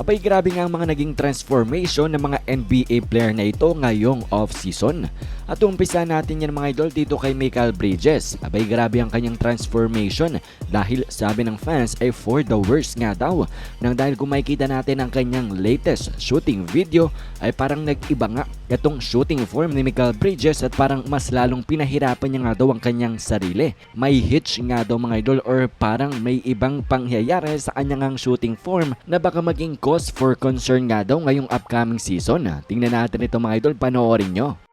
Abay grabe nga ang mga naging transformation ng mga NBA player na ito ngayong off-season. At umpisa natin yan mga idol dito kay Michael Bridges. Abay grabe ang kanyang transformation dahil sabi ng fans ay for the worst nga daw. Nang dahil kung makikita natin ang kanyang latest shooting video ay parang nag-iba nga itong shooting form ni Michael Bridges at parang mas lalong pinahirapan niya nga daw ang kanyang sarili. May hitch nga daw mga idol or parang may ibang pangyayari sa kanyang shooting form na baka maging cause for concern nga daw ngayong upcoming season. Tingnan natin ito mga idol, panoorin nyo.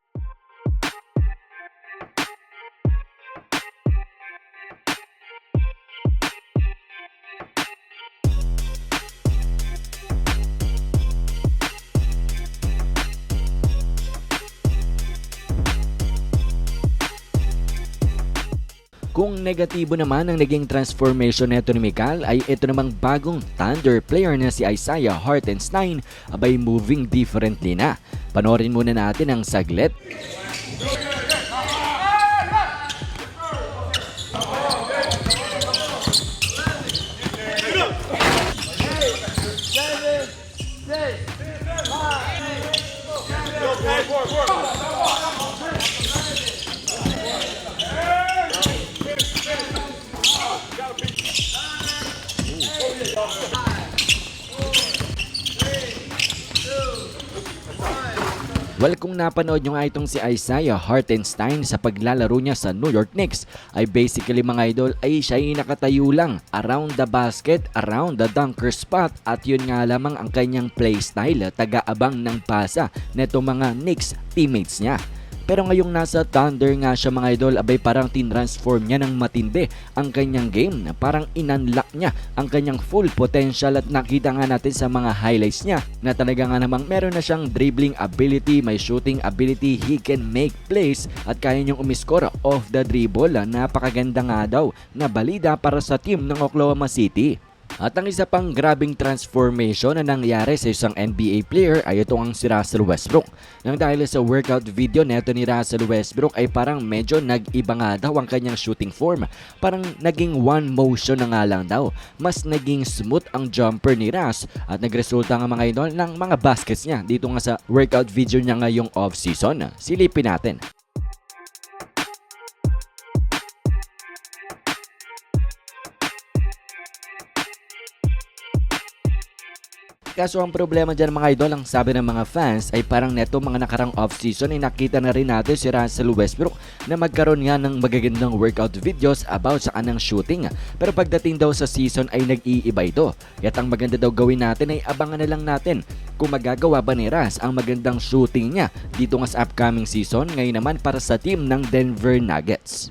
Kung negatibo naman ang naging transformation neto ni Mikal ay ito namang bagong Thunder player na si Isaiah Hartenstein abay moving differently na. Panorin muna natin ang saglit. Well, kung napanood nyo nga itong si Isaiah Hartenstein sa paglalaro niya sa New York Knicks, ay basically mga idol ay siya ay nakatayo lang around the basket, around the dunker spot at yun nga lamang ang kanyang play style, taga-abang ng pasa neto mga Knicks teammates niya. Pero ngayong nasa Thunder nga siya mga idol, abay parang tinransform niya ng matindi ang kanyang game na parang inunlock niya ang kanyang full potential at nakita nga natin sa mga highlights niya na talaga nga namang meron na siyang dribbling ability, may shooting ability, he can make plays at kaya niyong umiskor off the dribble. Napakaganda nga daw na balida para sa team ng Oklahoma City. At ang isa pang grabing transformation na nangyari sa isang NBA player ay ito ang si Russell Westbrook. Nang dahil sa workout video neto ni Russell Westbrook ay parang medyo nag-iba nga daw ang kanyang shooting form. Parang naging one motion na nga lang daw. Mas naging smooth ang jumper ni Russ at nagresulta nga mga idol ng mga baskets niya dito nga sa workout video niya ngayong off-season. Silipin natin. Kaso ang problema dyan mga idol, ang sabi ng mga fans ay parang neto mga nakarang off-season ay nakita na rin natin si Russell Westbrook na magkaroon nga ng magagandang workout videos about sa kanang shooting. Pero pagdating daw sa season ay nag-iiba ito. Kaya't ang maganda daw gawin natin ay abangan na lang natin kung magagawa ba ni Russ ang magandang shooting niya dito nga sa upcoming season ngayon naman para sa team ng Denver Nuggets.